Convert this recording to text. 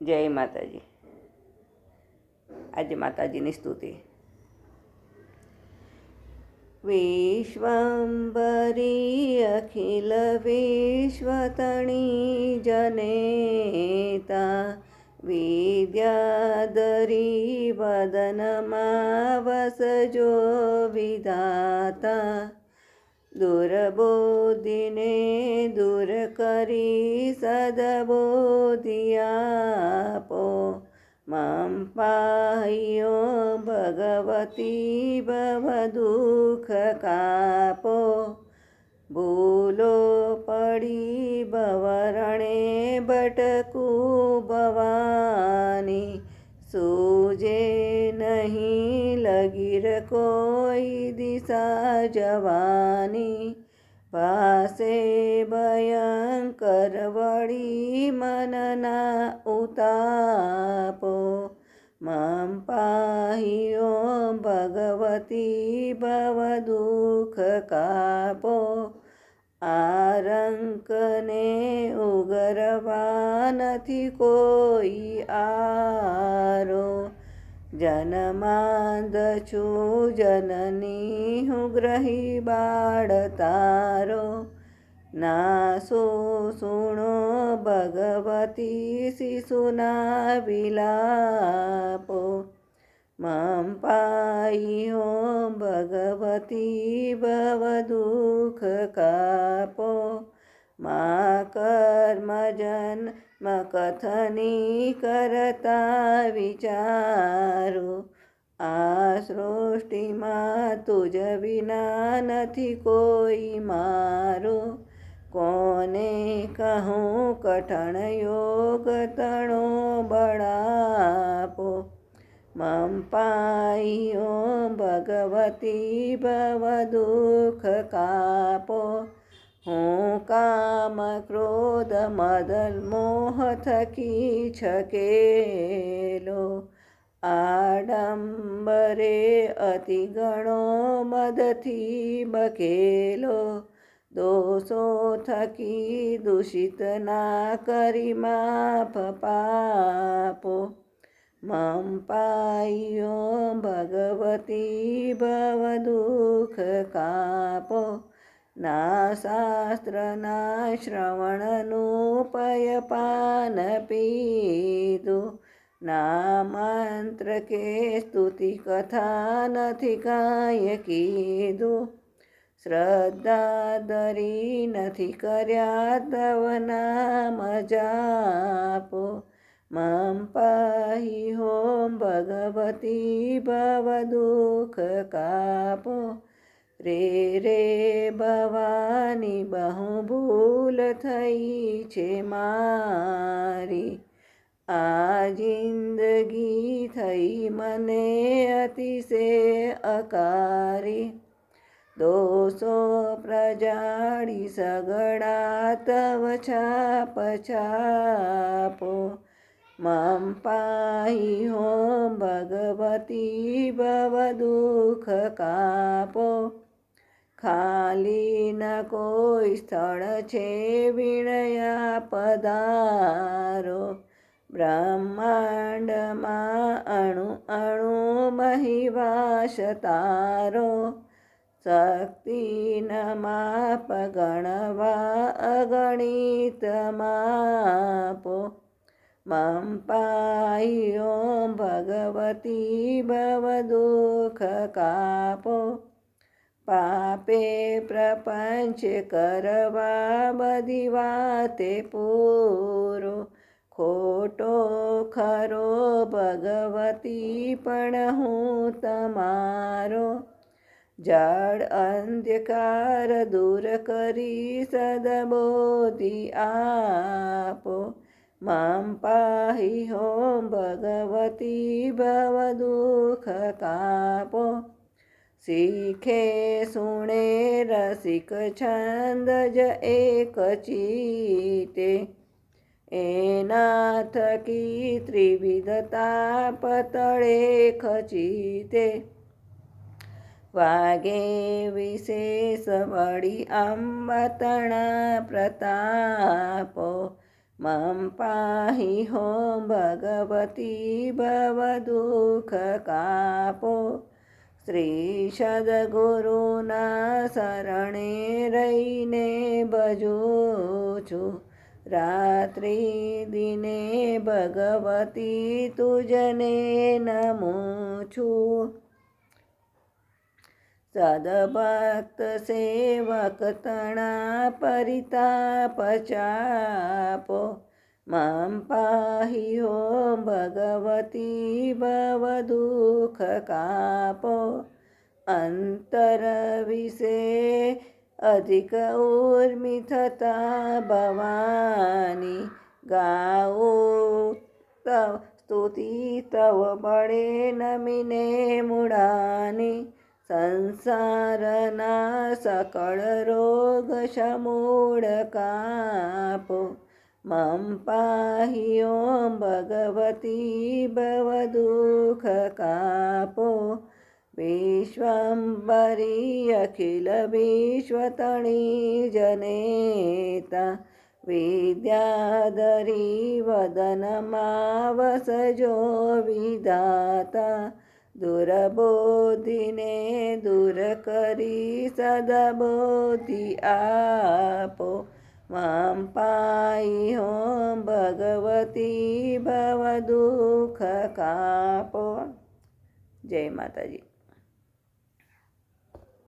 જય માતાજી આજે માતાજીની સ્તુતિ વિશ્વંબરી અખિલ વિશ્વતણી જનેતા વિદ્યાધરી વદનમાં વસજો વિધાતા દુર્બોધિને દૂર કરી સદબોધિ આપો મામ પાહ્યો ભગવતી ભવ દુઃખ કાપો. ભૂલો સૂજે નહીં લગીર કોઈ દિશા જવાની. પાસે ભયંકર વળી મનના ઉતાપો. મમ પાહિયો ભગવતી ભવ દુઃખ કાપો. આરંકને ઉગરવા નથી કોઈ આરો. જનમાંદ છું જનની હું ગ્રહી બાળ તારો. નાસો સુણો ભગવતી શિશુના વિલાપો. મમ પાઈઓ ભગવતી ભવ દુઃખ કાપો મા કર્મજન કથની કરતા વિચારો આ સૃષ્ટિમાં તુજ વિના નથી કોઈ મારો કોને કહું કઠણ યોગ તણો બળાપો મમ પાઈઓ ભગવતી ભવ દુઃખ કાપો. હું કામ ક્રોધ મદ મોહ થકી છકેલો. આડંબરે અતિ ગણો મદથી બકેલો. દોષો થકી દૂષિત ના કરી માફ પાપો. મમ पायो ભગવતી ભવ દુઃખ કાપો ના મંત્ર કે સ્તુતિ કથા નથી કાંઈ કીધું શ્રદ્ધા દરી નથી કર્યા તવ નામ જાપો હોમ ભગવતી ભવ દુઃખ કાપો રે રે ભવાની બહુ ભૂલ થઈ છે મારી આ જિંદગી થઈ મને અતિશે અકારી દોષો પ્રજાળી સગડા તવ છાપ છાપો હો ભગવતી ભવ દુઃખ કાપો. ખાલી ન કોઈ સ્થળ છે વિણયા પધારો. બ્રહ્માંડમાં અણુ અણુ મહિવાસ તારો. શક્તિ ન માપ ગણવા અગણિત માપો. મમ પાઈઓ ભગવતી ભવ દુઃખ કાપો. પાપે પ્રપંચ કરવા બધી વાતે પૂરો. ખોટો ખરો ભગવતી પણ હું તમારો. જળ અંધકાર દૂર કરી સદબોધિ આપો. મમ પાહી હો ભગવતી ભવ દુઃખ કાપો શીખે સુણે રસિક છંદ જ એક ચીતે એના થકી ત્રિવિધતા પતળે મમ પાહી હો ભગવતી ભવદુઃખ કાપો શ્રી સદગુરુના શરણે રહીને ભજું છું રાત્રિ દિને ભગવતી તુજને નમું છું સદભક્ત સેવક તણા પરિતાપ ચાપો મમ પાહી હો ભગવતી ભવ દુઃખ કાપો અંતર વિશે અધિક ઉર્મિ થતા ભવાની ગાઓ તવ સ્તુતિ તવ બળે નમીને મૂળાની સંસારના સકળ રોગ સમૂળ કાપો મમ પાહી ઓમ ભગવતી ભવ દુઃખ કાપો વિશ્વંબરી અખિલ વિશ્વતણી જનેતા વિદ્યાધરી વદનમાં વસજો વિધાતા દુરબોધિને દૂર કરી સદબોધિ આપો. મામ પાઈ હોમ ભગવતી ભવ દુઃખ કાપો. જય માતાજી.